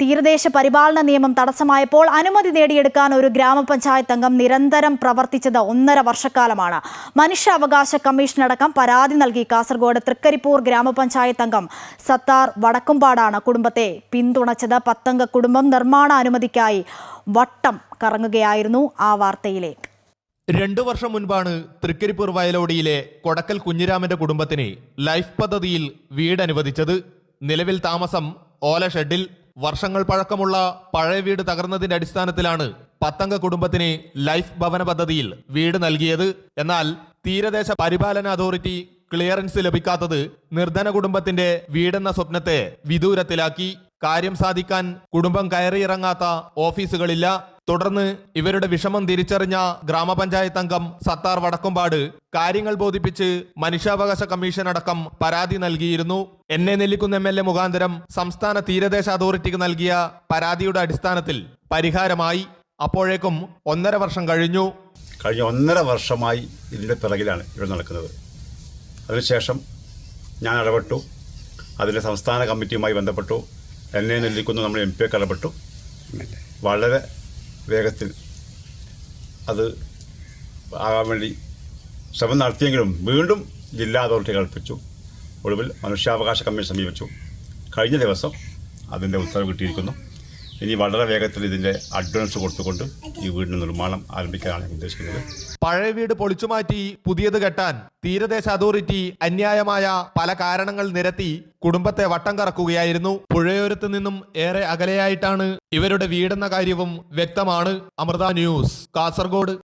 തീരദേശ പരിപാലന നിയമം തടസ്സമായപ്പോൾ അനുമതി നേടിയെടുക്കാൻ ഒരു ഗ്രാമപഞ്ചായത്ത് അംഗം നിരന്തരം പ്രവർത്തിച്ചത് ഒന്നര വർഷക്കാലമാണ്. മനുഷ്യാവകാശ കമ്മീഷനടക്കം പരാതി നൽകി കാസർഗോഡ് തൃക്കരിപ്പൂർ ഗ്രാമപഞ്ചായത്ത് അംഗം സത്താർ വടക്കുംപാടാണ് കുടുംബത്തെ പിന്തുണച്ചത്. പത്തംഗ കുടുംബം നിർമ്മാണ അനുമതിക്കായി വട്ടം കറങ്ങുകയായിരുന്നു ആ വാർത്തയിലേക്ക്. രണ്ടു വർഷം മുൻപാണ് തൃക്കരിപ്പൂർ വയലോടിയിലെ കൊടക്കൽ കുഞ്ഞിരാമന്റെ കുടുംബത്തിന് ലൈഫ് പദ്ധതിയിൽ വീട് അനുവദിച്ചത് നിലവിൽ താമസം ഓല ഷെഡിൽ വർഷങ്ങൾ പഴക്കമുള്ള പഴയ വീട് തകർന്നതിന്റെ അടിസ്ഥാനത്തിലാണ് പത്തംഗ കുടുംബത്തിന് ലൈഫ് ഭവന പദ്ധതിയിൽ വീട് നൽകിയത്. എന്നാൽ തീരദേശ പരിപാലന അതോറിറ്റി ക്ലിയറൻസ് ലഭിക്കാത്തത് നിർധന കുടുംബത്തിന്റെ വീടെന്ന സ്വപ്നത്തെ വിദൂരത്തിലാക്കി. കാര്യം സാധിക്കാൻ കുടുംബം കയറിയിറങ്ങാത്ത ഓഫീസുകളില്ല. തുടർന്ന് ഇവരുടെ വിഷമം തിരിച്ചറിഞ്ഞ ഗ്രാമപഞ്ചായത്ത് അംഗം സത്താർ വടക്കുംപാട് കാര്യങ്ങൾ ബോധിപ്പിച്ച് മനുഷ്യാവകാശ കമ്മീഷൻ അടക്കം പരാതി നൽകിയിരുന്നു. എന്നെ നെല്ലിക്കുന്ന എം എൽ എ മുഖാന്തരം സംസ്ഥാന തീരദേശ അതോറിറ്റിക്ക് നൽകിയ പരാതിയുടെ അടിസ്ഥാനത്തിൽ പരിഹാരമായി. അപ്പോഴേക്കും ഒന്നര വർഷം കഴിഞ്ഞു. കഴിഞ്ഞ ഒന്നര വർഷമായി ഇതിന്റെ പിറകിലാണ് ഇവിടെ നടക്കുന്നത്. അതിനുശേഷം ഞാൻ ഇടപെട്ടു. അതിന്റെ സംസ്ഥാന കമ്മിറ്റിയുമായി ബന്ധപ്പെട്ടു. എന്നെ നെല്ലിക്കുന്നു നമ്മൾ എം പി ഒക്കെ ഇടപെട്ടു. വളരെ വേഗത്തിൽ അത് ആകാൻ വേണ്ടി ശ്രമം നടത്തിയെങ്കിലും വീണ്ടും ജില്ലാ അതോറിറ്റി കൽപ്പിച്ചു. ഒടുവിൽ മനുഷ്യാവകാശ കമ്മീഷൻ സമീപിച്ചു. കഴിഞ്ഞ ദിവസം അതിന്റെ ഉത്തരവ് കിട്ടിയിരിക്കുന്നു. ഇനി വളരെ വേഗത്തിൽ ഇതിന്റെ അഡ്വാൻസ് കൊടുത്തുകൊണ്ട് ഈ വീടിന്റെ നിർമ്മാണം ആരംഭിക്കാനാണ് ഉദ്ദേശിക്കുന്നത്. പഴയ വീട് പൊളിച്ചുമാറ്റി പുതിയത് കെട്ടാൻ തീരദേശ അതോറിറ്റി അന്യായമായ പല കാരണങ്ങൾ നിരത്തി കുടുംബത്തെ വട്ടം കറക്കുകയായിരുന്നു. പുഴയോരത്ത് നിന്നും ഏറെ അകലെയായിട്ടാണ് ഇവരുടെ വീടെന്ന കാര്യവും വ്യക്തമാണ്. അമൃത ന്യൂസ് കാസർഗോഡ്.